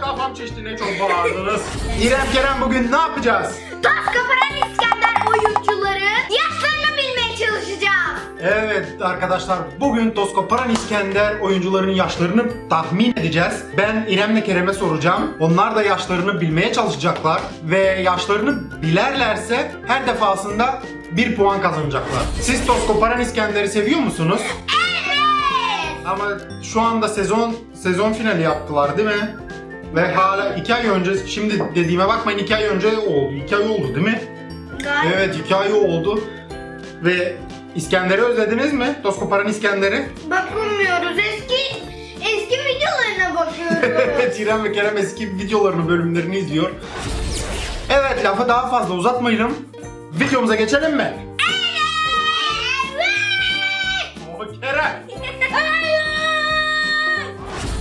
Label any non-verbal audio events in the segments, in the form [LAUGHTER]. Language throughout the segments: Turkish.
kafam şişti ne çok bağırdınız. [LAUGHS] İrem Kerem bugün ne yapacağız? Toz koparan İskender oyuncuların yaşlarını bilmeye çalışacağız. Evet arkadaşlar bugün Toskoparan İskender oyuncuların yaşlarını tahmin edeceğiz. Ben İrem'le Kerem'e soracağım. Onlar da yaşlarını bilmeye çalışacaklar. Ve yaşlarını bilerlerse her defasında bir puan kazanacaklar. Siz Toskoparan İskender'i seviyor musunuz? Evet. Ama şu anda sezon sezon finali yaptılar değil mi? Ve hala iki ay önce, şimdi dediğime bakmayın iki ay önce oldu. iki ay oldu değil mi? Galiba. Evet iki ay oldu. Ve İskender'i özlediniz mi? Toskoparan İskender'i. Bakmıyoruz eski eski videolarına bakıyoruz. [LAUGHS] evet İrem ve Kerem eski videolarını, bölümlerini izliyor. Evet lafı daha fazla uzatmayalım. Videomuza geçelim mi? O Kerem. [LAUGHS]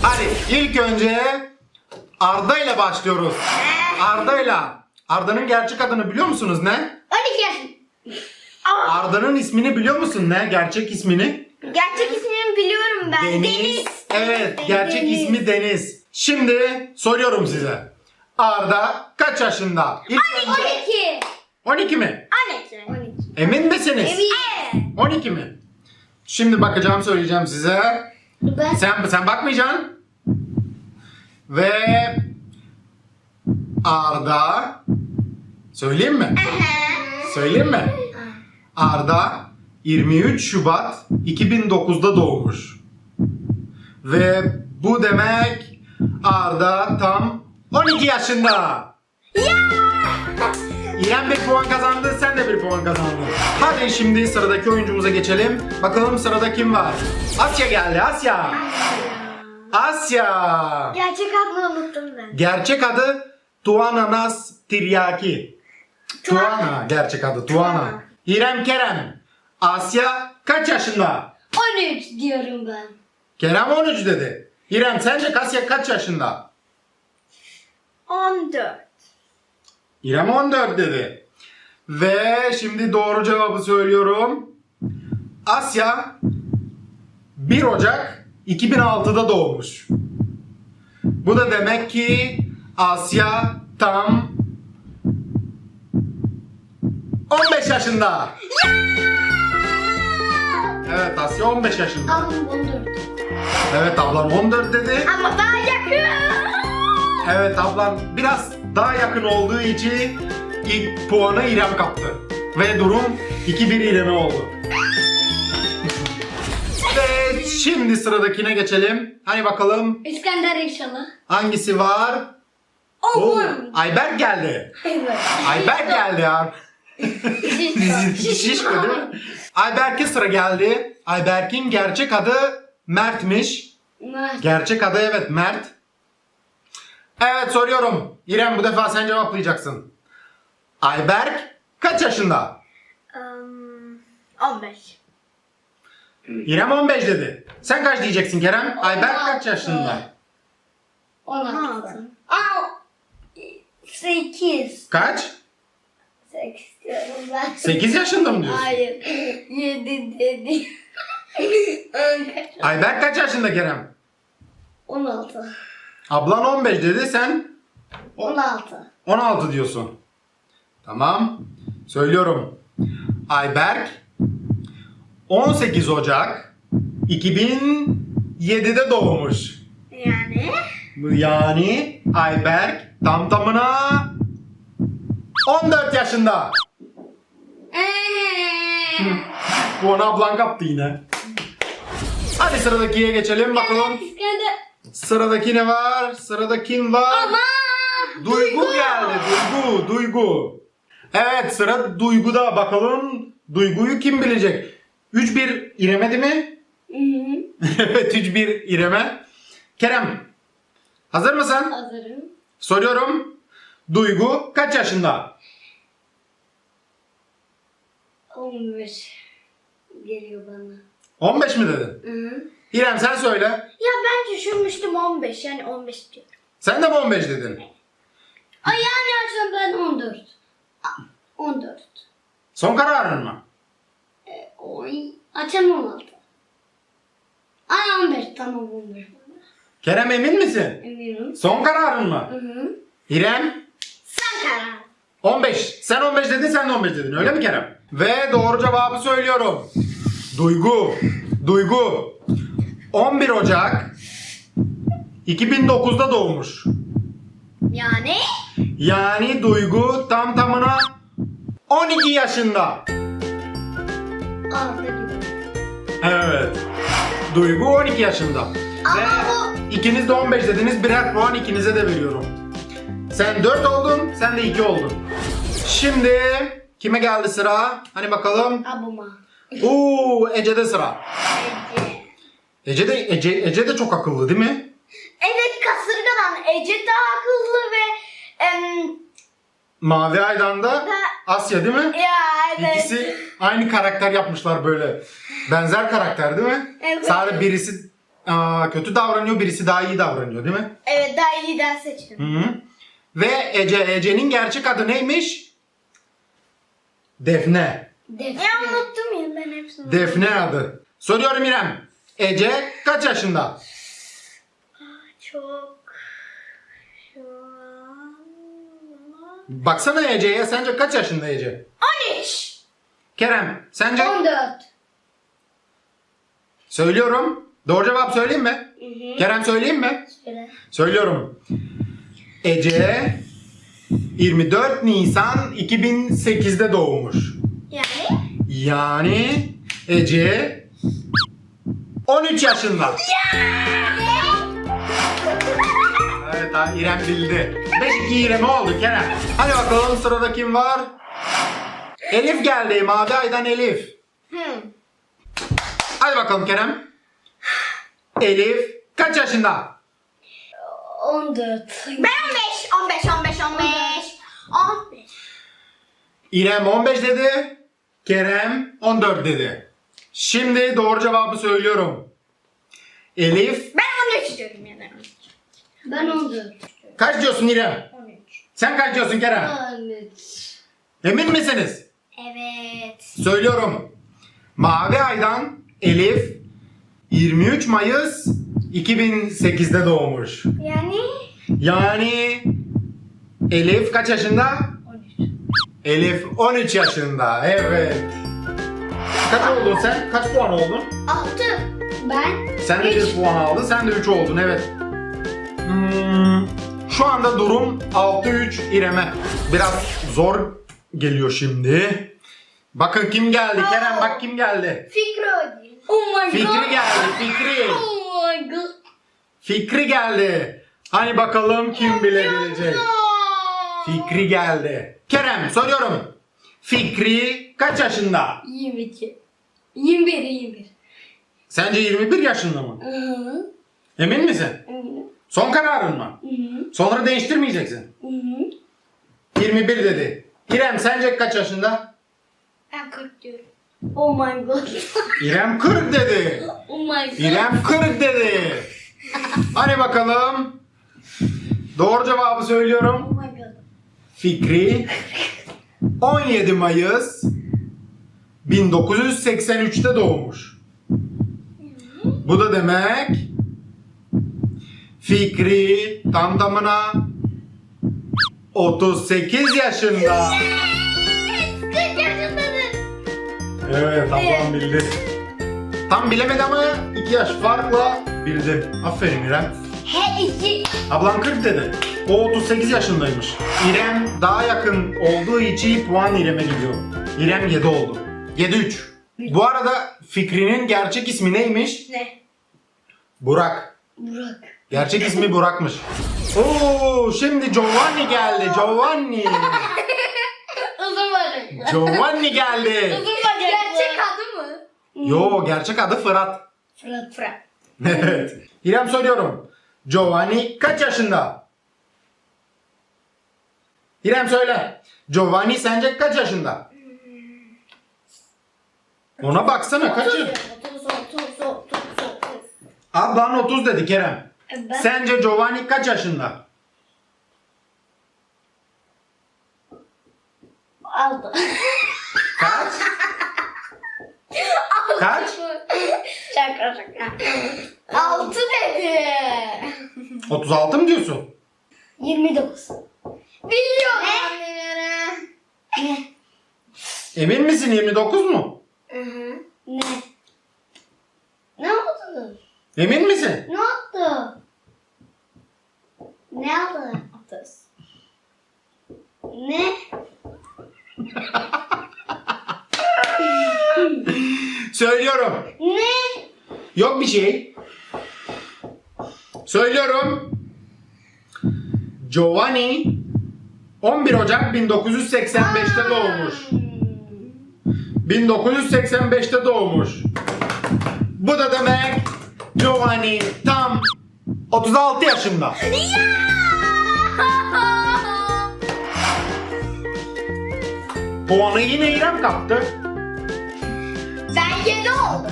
Hadi ilk önce Arda ile başlıyoruz. Arda ile. Arda'nın gerçek adını biliyor musunuz ne? 12 yaş. Aa, Arda'nın ismini biliyor musun ne? Gerçek ismini? gerçek ismini biliyorum ben. Deniz. Evet, gerçek Deniz. ismi Deniz. Şimdi soruyorum size. Arda kaç yaşında? İlk önce 12. 12 mi? 12. 12. Emin misiniz? Evet. 12 mi? Şimdi bakacağım söyleyeceğim size. Ben Sen sen bakmayacaksın. Ve Arda söyleyeyim mi? Söyleyeyim mi? Arda 23 Şubat 2009'da doğmuş. Ve bu demek Arda tam 12 yaşında. İrem bir puan kazandı, sen de bir puan kazandın. Hadi şimdi sıradaki oyuncumuza geçelim. Bakalım sırada kim var? Asya geldi, Asya. Asya. gerçek adını unuttum ben. Gerçek adı Tuana Nas Tiryaki. Tuana gerçek adı Tuana. İrem Kerem. Asya kaç yaşında? 13 diyorum ben. Kerem 13 dedi. İrem sence Asya kaç yaşında? 14. İrem 14 dedi. Ve şimdi doğru cevabı söylüyorum. Asya 1 Ocak 2006'da doğmuş. Bu da demek ki Asya tam 15 yaşında. Evet Asya 15 yaşında. Ablam 14. Evet ablam 14 dedi. Ama daha yakın. Evet ablam biraz daha yakın olduğu için ilk puanı İrem kaptı. Ve durum 2-1 İrem'e oldu. Şimdi sıradakine geçelim. Hani bakalım İskender inşallah. hangisi var? Oo, Oğlum. Ayberk geldi. Evet. Ayberk geldi ya. [LAUGHS] Şişko değil mi? Ayberk'e sıra geldi. Ayberk'in gerçek adı Mert'miş. Gerçek adı evet Mert. Evet soruyorum. İrem bu defa sen cevaplayacaksın. Ayberk kaç yaşında? Um, 15. İrem 15 dedi. Sen kaç diyeceksin Kerem? Ayberk kaç 16. yaşında? 16. Aa, 8. Kaç? 8 diyorum ben. 8 yaşında mı diyorsun? Hayır. 7 dedi. Ayberk kaç yaşında Kerem? 16. Ablan 15 dedi sen 16. 16 diyorsun. Tamam. Söylüyorum. Ayberk 18 Ocak 2007'de doğmuş. Yani? Yani Ayberk tam tamına 14 yaşında. Bu ona ablan kaptı yine. Hadi sıradakiye geçelim bakalım. Sıradaki ne var? Sırada kim var? Ama. Duygu geldi. Duygu, Duygu. Evet sıra Duygu'da. Bakalım Duygu'yu kim bilecek? 3-1 İrem'e değil mi? [LAUGHS] Evet 3-1 İrem'e. Kerem hazır mısın? Hazırım. Soruyorum. Duygu kaç yaşında? 15 geliyor bana. 15 mi dedin? Hı hı. İrem sen söyle. Ya ben düşünmüştüm 15 yani 15 diyorum. Sen de mi 15 dedin? Ay yani açsam ben 14. A- 14. Son kararın mı? Oy. Açam 16. Ay 15 tamam 15 bana. Kerem emin misin? Eminim. Son kararın mı? Hı hı. İrem Sen karar. 15. Sen 15 dedin sen de 15 dedin öyle mi Kerem? Ve doğru cevabı söylüyorum. Duygu. Duygu. 11 Ocak 2009'da doğmuş. Yani? Yani Duygu tam tamına 12 yaşında. Aldı gibi. Evet. Duygu 12 yaşında. Ama Ve ikiniz de 15 dediniz. Birer puan ikinize de veriyorum. Sen 4 oldun, sen de 2 oldun. Şimdi kime geldi sıra? Hani bakalım. Abuma. Oo, Ece'de sıra. Ece. Ece de Ece, Ece de çok akıllı değil mi? Evet kasırgadan Ece daha akıllı ve em, Mavi Aydan da Da- Asya değil mi? ya evet. İkisi aynı karakter yapmışlar böyle. Benzer karakter değil mi? Evet. Sadece birisi aa, kötü davranıyor, birisi daha iyi davranıyor değil mi? Evet daha iyi ders seçtim. Hı hı. Ve Ece, Ece'nin gerçek adı neymiş? Defne. Defne. Ya unuttum ya ben hepsini. Defne adı. Soruyorum İrem. Ece kaç yaşında? Çok şu an Baksana Ece'ye. Sence kaç yaşında Ece? 13. Kerem, sence? 14. Söylüyorum. Doğru cevap söyleyeyim mi? Hı hı. Kerem söyleyeyim mi? Söyle. Söylüyorum. Ece 24 Nisan 2008'de doğmuş. Yani? Yani Ece 13 yaşında. Evet ha, İrem bildi. 5-2 İrem'e oldu Kerem. Hadi bakalım sırada kim var? Elif geldi. Mavi Aydan Elif. Hı. Hadi bakalım Kerem. Elif kaç yaşında? 14. Ben 15, 15, 15, 15. 15. İrem 15 dedi. Kerem 14 dedi. Şimdi doğru cevabı söylüyorum. Elif Ben 13 diyorum. Ben 14. kaç diyorsun İrem? 13. Sen kaç diyorsun Kerem? 13. Emin misiniz? Evet. Söylüyorum. Mavi Aydan Elif 23 Mayıs 2008'de doğmuş. Yani? Yani Elif kaç yaşında? 13. Elif 13 yaşında. Evet. Kaç oldun sen? Kaç puan oldun? 6. Ben Sen de 1 puan aldın. Sen de 3 oldun. Evet. Hmm, şu anda durum 6-3 İrem'e. Biraz zor geliyor şimdi. Bakın kim geldi? Kerem bak kim geldi? Fikri. Oh my god. Fikri geldi. Fikri. Oh my god. Fikri geldi. Hani bakalım kim bilebilecek? Fikri geldi. Kerem soruyorum. Fikri kaç yaşında? 22. 21 21. Sence 21 yaşında mı? Hı hı. Emin misin? Eminim. Son kararın mı? Hı hı. Sonra değiştirmeyeceksin. Hı hı. 21 dedi. İrem sence kaç yaşında? Ben 40 diyorum. Oh my god. [LAUGHS] İrem 40 dedi. Oh my god. İrem 40 dedi. Hani bakalım. Doğru cevabı söylüyorum. Oh my god. Fikri 17 Mayıs 1983'te doğmuş. Bu da demek Fikri tam tamına 38 yaşında. 40 yaşındadır. Evet ablam bildi. Tam bilemedi ama 2 yaş farkla bildi. Aferin İrem. He iki. Ablan 40 dedi. O 38 yaşındaymış. İrem daha yakın olduğu için puan İrem'e gidiyor. İrem 7 oldu. 7-3. Bu arada Fikri'nin gerçek ismi neymiş? Ne? Burak. Burak. Gerçek ismi Burak'mış. Oo, şimdi Giovanni geldi. Giovanni. Uzun bacaklı. Giovanni geldi. Uzun bacaklı. Gerçek adı mı? Yo, gerçek adı Fırat. Fırat Fırat. Evet. İrem soruyorum. Giovanni kaç yaşında? İrem söyle. Giovanni sence kaç yaşında? Ona baksana kaçı? 30, 30, 30, 30, 30. Ablan 30 dedi Kerem. Ben Sence Giovanni kaç yaşında? aldım. Kaç? Kaç? Şaka şaka. 6 dedi. 36 mı diyorsun? 29. Biliyorum. Ne? Emin misin 29 mu? Hı hı. Ne? Ne oldu? Emin misin? Ne oldu? Ne oldu? Otuz. Ne? Söylüyorum. Ne? Yok bir şey. Söylüyorum. Giovanni 11 Ocak 1985'te doğmuş. 1985'te doğmuş. Bu da demek Giovanni tam 36 yaşında. Puanı yine İrem kaptı. ben yedi oldum.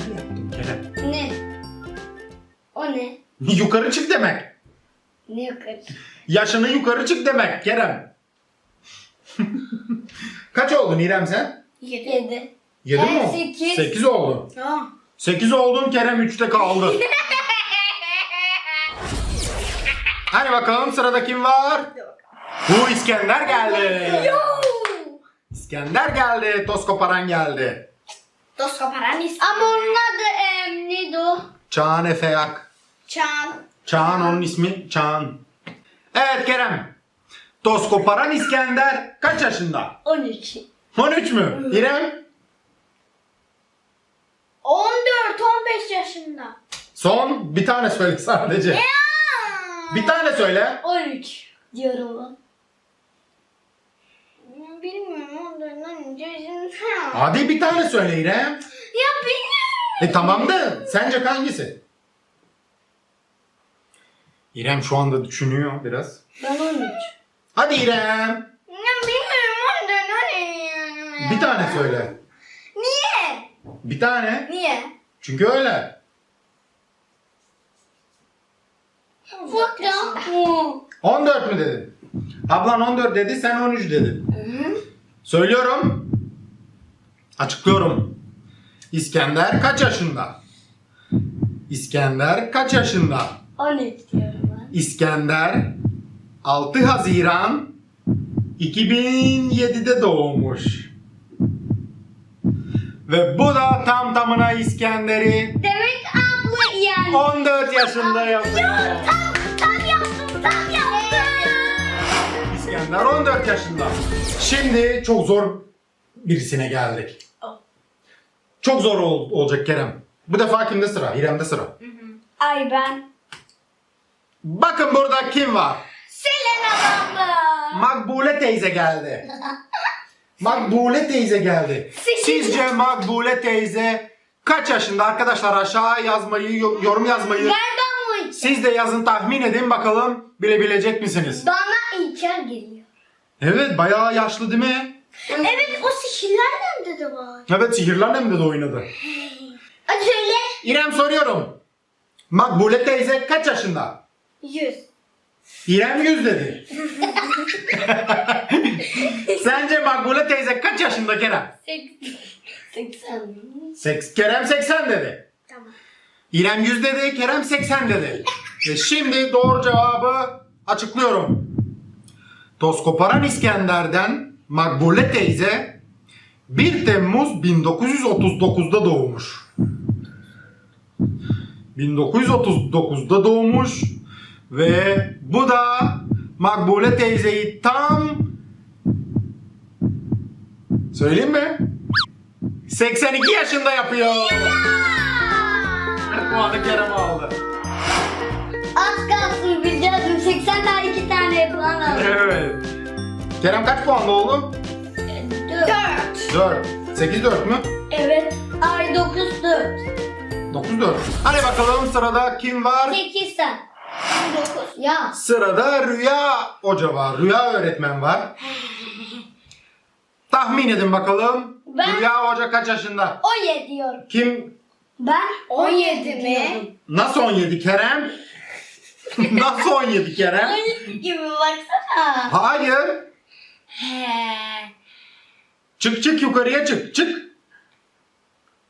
Kerem. Ne? O ne? Yukarı çık demek. Ne yukarı? Yaşını yukarı çık demek Kerem. [LAUGHS] Kaç oldun İrem sen? Yedi. 7 Ben mi oldun? sekiz. 8 oldun. Tamam. 8 oldun Kerem 3'te kaldı. [LAUGHS] Hadi bakalım sırada kim var? Bu İskender geldi. İskender geldi. Toz koparan geldi. Dost koparan. Ama onun adı em, neydi o? Çağan Efeyak. Çan. Çağan onun ismi Çağan. Evet Kerem. Toz koparan İskender kaç yaşında? 13. 13 mü? İrem? 14, 15 yaşında. Son bir tane söyle sadece. Bir tane söyle. 13 diyorum ben. Bilmiyorum ondan önce. Hadi bir tane söyle İrem. Ya bilmiyorum. E tamam da sence hangisi? İrem şu anda düşünüyor biraz. Ben 13. Hadi İrem. Ya bilmiyorum ondan önce. Bir tane söyle. Bir tane. Niye? Çünkü öyle. Ya. 14 mü dedin? Ablan 14 dedi sen 13 dedin. Söylüyorum. Açıklıyorum. İskender kaç yaşında? İskender kaç yaşında? 13 diyorum ben. İskender 6 Haziran 2007'de doğmuş. Ve bu da tam tamına İskender'i Demek abla yani. 14 yaşında yapıyor. Tam, tam yaptım, tam yaptım. İskender 14 yaşında. Şimdi çok zor birisine geldik. Çok zor ol- olacak Kerem. Bu defa kimde sıra? İrem'de sıra. Ay ben. Bakın burada kim var? Selena abla. Makbule teyze geldi. [LAUGHS] Makbule teyze geldi. Sizce Makbule teyze kaç yaşında? Arkadaşlar aşağı yazmayı, yo- yorum yazmayı. Nereden bu? Siz de yazın tahmin edin bakalım bilebilecek misiniz? Bana İlker geliyor. Evet bayağı yaşlı değil mi? Evet o sihirler nerede de var? Evet Sihirli Annem'de de oynadı. Hadi söyle. İrem soruyorum. Makbule teyze kaç yaşında? 100. İrem 100 dedi. [LAUGHS] Sence Makbule teyze kaç yaşında Kerem? 80. Seks Kerem 80 dedi. Tamam. İrem 100 dedi, Kerem 80 dedi. Ve şimdi doğru cevabı açıklıyorum. Toz koparan İskender'den Makbule teyze 1 Temmuz 1939'da doğmuş. 1939'da doğmuş ve bu da Makbule teyzeyi tam söyleyeyim mi? 82 yaşında yapıyor. Puanı Kerem aldı. Az kalsın bileceğim. 80 daha 2 tane yapılan aldım. Evet. Kerem kaç puanlı oldu? 4. 4. 8 4 mü? Evet. Ay 9 4. 9 4. Hadi bakalım sırada kim var? 8 sen. 9. Ya. Sırada Rüya Hoca var. Rüya öğretmen var. [LAUGHS] Tahmin edin bakalım. Ben- Rüya Hoca kaç yaşında? 17 diyorum. Kim? Ben 17 mi? Nasıl 17 Kerem? [LAUGHS] Nasıl 17 Kerem? 17 gibi baksana. Hayır. He. Çık çık yukarıya çık. Çık.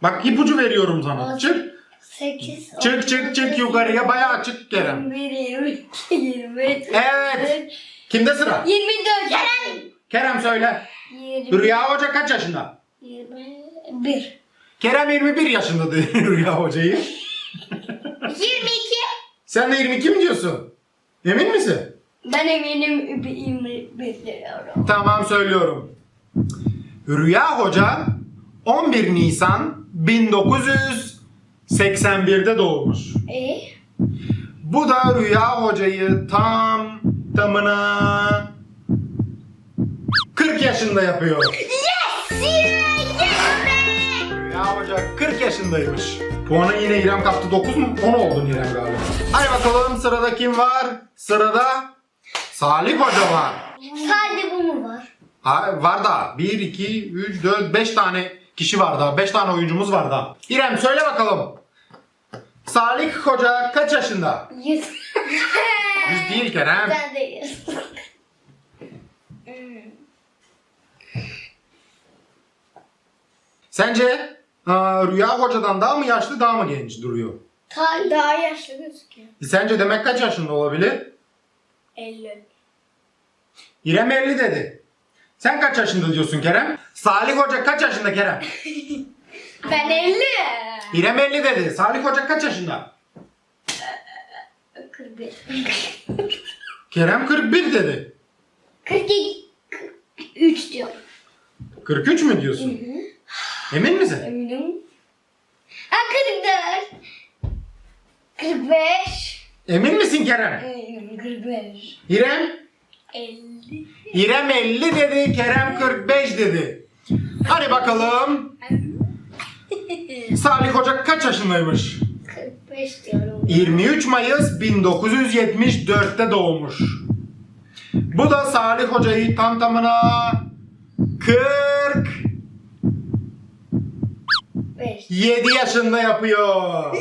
Bak ipucu veriyorum sana. Çık. 8. Çık çık çık yukarıya bayağı çık Kerem. 21, 22, 23. Evet. Kimde sıra? 24. Kerem. Kerem söyle. 20, Rüya Hoca kaç yaşında? 21. Kerem 21 yaşında dedi [LAUGHS] Rüya Hoca'yı. 22. Sen de 22 mi diyorsun? Emin misin? Ben eminim 21 diyorum. Tamam söylüyorum. Rüya Hoca 11 Nisan 1981'de doğmuş. E? Bu da Rüya Hoca'yı tam tamına 40 yaşında yapıyor. Yes! Yes be! Rüya Hoca 40 yaşındaymış. Puanı yine İrem kaptı 9 mu? 10 oldun İrem galiba. Hadi bakalım sırada kim var? Sırada Salih Hoca var. Sadece bu mu var? Ha, var da 1, 2, 3, 4, 5 tane kişi var daha. 5 tane oyuncumuz var daha. İrem söyle bakalım. Salih Hoca kaç yaşında? 100. 100 [LAUGHS] değil Kerem. Ben de 100. Sence aa, Rüya Hoca'dan daha mı yaşlı daha mı genç duruyor? Daha, daha yaşlı gözüküyor. Sence demek kaç yaşında olabilir? 50. İrem 50 dedi. Sen kaç yaşında diyorsun Kerem? Salih Hoca kaç yaşında Kerem? [LAUGHS] Ben 50. İrem 50 dedi. Salih Hoca kaç yaşında? 41. Kerem 41 dedi. 42. 43 diyorum. 43 mü diyorsun? Emin misin? Eminim. Ha 44. 45. Emin misin Kerem? Eminim 45. İrem? 50. İrem 50 dedi, Kerem 45 dedi. Hadi bakalım. [LAUGHS] Salih Hoca kaç yaşındaymış? 45 diyorum. 23 Mayıs 1974'te doğmuş. Bu da Salih Hoca'yı tam tamına 47 5. yaşında yapıyor.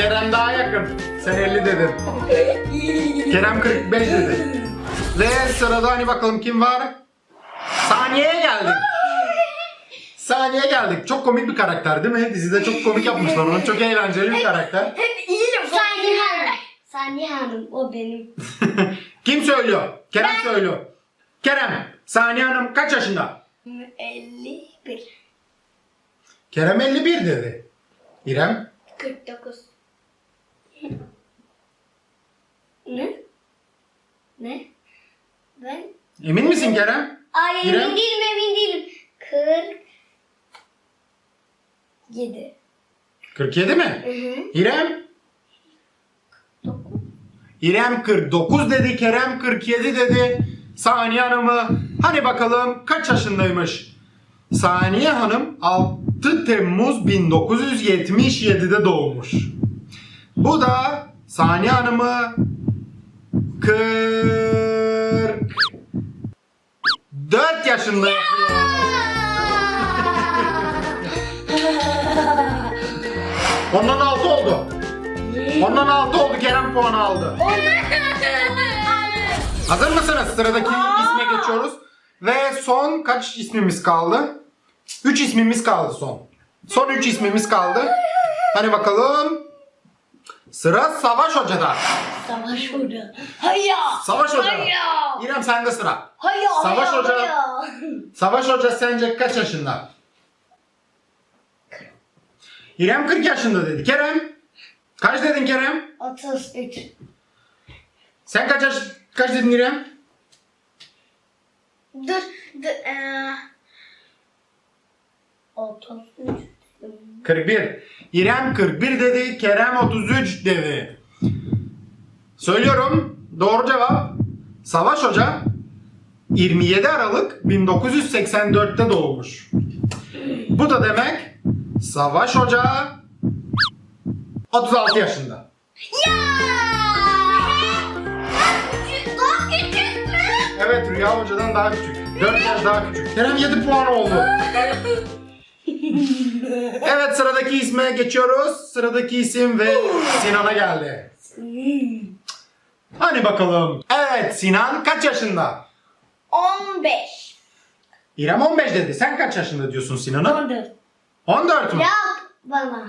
Kerem daha yakın. Sen 50 dedin. [LAUGHS] Kerem 45 dedi. Ve sırada hani bakalım kim var? Saniye'ye geldik. [LAUGHS] Saniye geldik. Çok komik bir karakter değil mi? Dizide çok komik yapmışlar onu. Çok eğlenceli bir karakter. Hep iyiyim. Saniye Hanım. Saniye Hanım o benim. [LAUGHS] Kim söylüyor? Kerem söylüyor. Kerem, Saniye Hanım kaç yaşında? 51. Kerem 51 dedi. İrem? 49. Ne? Ne? Ben? Emin misin Kerem? Ay emin değilim emin değilim. 47. 47 mi? Hı hı. İrem? İrem 49 dedi, Kerem 47 dedi. Saniye Hanım'ı hani bakalım kaç yaşındaymış? Saniye Hanım 6 Temmuz 1977'de doğmuş. Bu da Saniye Hanım'ı 44 yaşında yapıyor. Ondan 6 oldu. Ondan 6 oldu Kerem puanı aldı. Hazır mısınız? Sıradaki isme geçiyoruz. Ve son kaç ismimiz kaldı? 3 ismimiz kaldı son. Son 3 ismimiz kaldı. Hadi bakalım. Sıra Savaş Hoca'da. Savaş Hoca. Hayya. Savaş Hoca. Hayya. İrem sende sıra. Hayya. Savaş hayya, Hoca. hayya. Savaş Hoca sence kaç yaşında? İrem 40 yaşında dedi. Kerem? Kaç dedin Kerem? 33. Sen kaç yaş kaç dedin İrem? Dur, dur. Ee, 33. 41. İrem 41 dedi, Kerem 33 dedi. Söylüyorum. Doğru cevap Savaş Hoca 27 Aralık 1984'te doğmuş. Bu da demek Savaş Hoca 36 yaşında. ya! Daha küçük mü? Evet Rüya Hoca'dan daha küçük. 4 yaş daha küçük. Kerem 7 puan oldu. [LAUGHS] [LAUGHS] Evet sıradaki isme geçiyoruz. Sıradaki isim ve Sinan'a geldi. Hani bakalım. Evet Sinan kaç yaşında? 15. İrem 15 dedi. Sen kaç yaşında diyorsun Sinan'a? 14. 14 mü? Yap bana.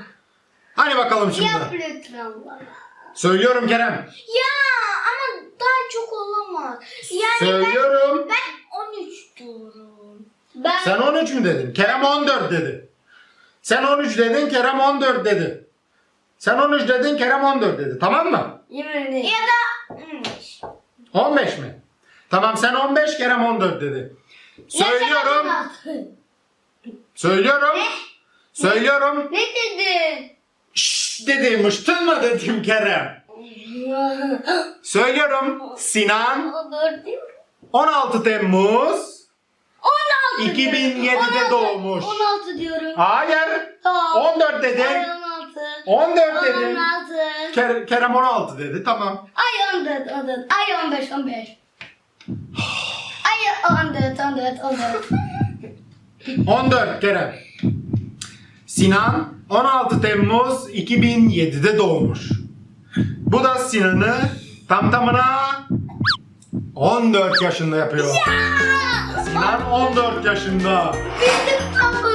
Hani bakalım şimdi. Yap lütfen bana. Söylüyorum Kerem. Ya ama daha çok olamaz. Yani Söylüyorum. ben 13 diyorum. Ben Sen 13 mü dedin? Kerem 14 dedi. Sen 13 dedin, Kerem 14 dedi. Sen 13 dedin, Kerem 14 dedi. Tamam mı? yemin ederim. Ya da 15. 15 mi? Tamam sen 15, Kerem 14 dedi. Söylüyorum. Söylüyorum. Söylüyorum. Ne dedin? Şşş dedim, mı dedim Kerem. [LAUGHS] Söylüyorum. Sinan O doğru değil mi? 16 Temmuz 16 2007'de doğmuş. 16 diyorum. Hayır. Tamam. 14 dedi. Ay 16. 14 dedi. 16. Ker- Kerem 16 dedi. Tamam. Ay 14, 14. Ay 15, 15. [SIGHS] Ay 14, 14, 14. 14 Kerem. Sinan 16 Temmuz 2007'de doğmuş. Bu da Sinan'ı tam tamına 14 yaşında yapıyor. Sinan 14 yaşında. Bizim kapımı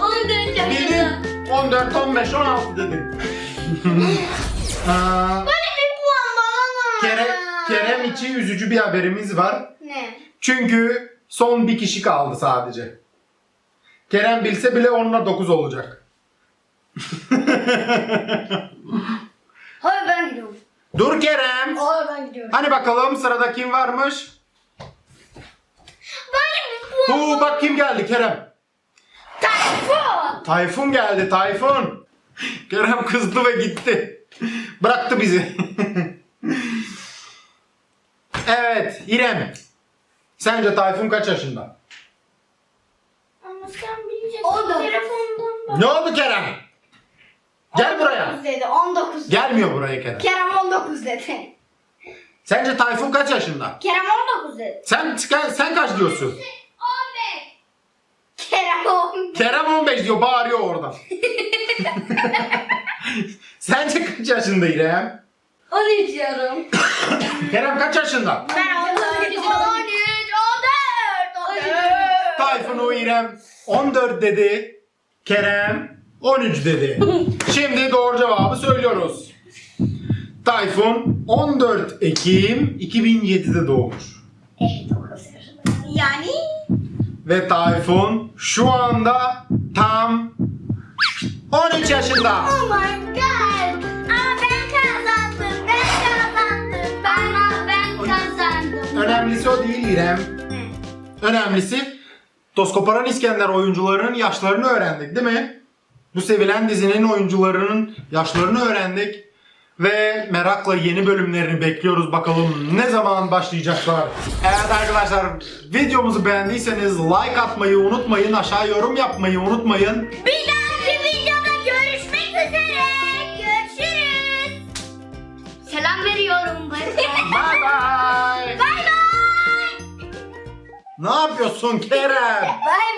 14 yaşında. Bildin 14, 15, 16 dedim. [LAUGHS] Aa, Böyle bir puan bana Kere, Kerem için üzücü bir haberimiz var. Ne? Çünkü son bir kişi kaldı sadece. Kerem bilse bile onunla 9 olacak. Hayır ben gidiyorum. Dur Kerem. Hayır ben gidiyorum. Hani bakalım sırada kim varmış? Puan. Huu bak kim geldi Kerem. Tayfun. Tayfun geldi Tayfun. Kerem kızdı ve gitti. Bıraktı bizi. [LAUGHS] evet İrem. Sence Tayfun kaç yaşında? Ama sen bileceksin. O da- Telefondan bak. Ne oldu Kerem? Gel buraya. 19 dedi. 19. Gelmiyor buraya Kerem. Kerem 19 dedi. Sence Tayfun kaç yaşında? Kerem 19 dedi. Sen sen, sen kaç diyorsun? 15. Kerem 15. Kerem 15 diyor bağırıyor oradan. [LAUGHS] Sence kaç yaşında İrem? 13 diyorum. [COUGHS] Kerem kaç yaşında? Ben 13. 13. 14. 14. Tayfun o İrem 14 dedi. Kerem 13 dedi. [LAUGHS] Şimdi doğru cevabı söylüyoruz. Tayfun 14 Ekim 2007'de doğmuş. Evet 9 yaşında. Yani Ve Tayfun şu anda tam 13 yaşında. Oh my god. Ama ben kazandım. Ben kazandım. Ama ben kazandım. Önemlisi o değil İrem. Ne? Önemlisi Toskoparan İskender oyuncularının yaşlarını öğrendik değil mi? Bu sevilen dizinin oyuncularının yaşlarını öğrendik. Ve merakla yeni bölümlerini bekliyoruz. Bakalım ne zaman başlayacaklar. Evet arkadaşlar videomuzu beğendiyseniz like atmayı unutmayın. Aşağı yorum yapmayı unutmayın. Bir dahaki videoda görüşmek üzere. Görüşürüz. Selam veriyorum. [LAUGHS] Bye bye. Bay bay. Ne yapıyorsun Kerem? Bay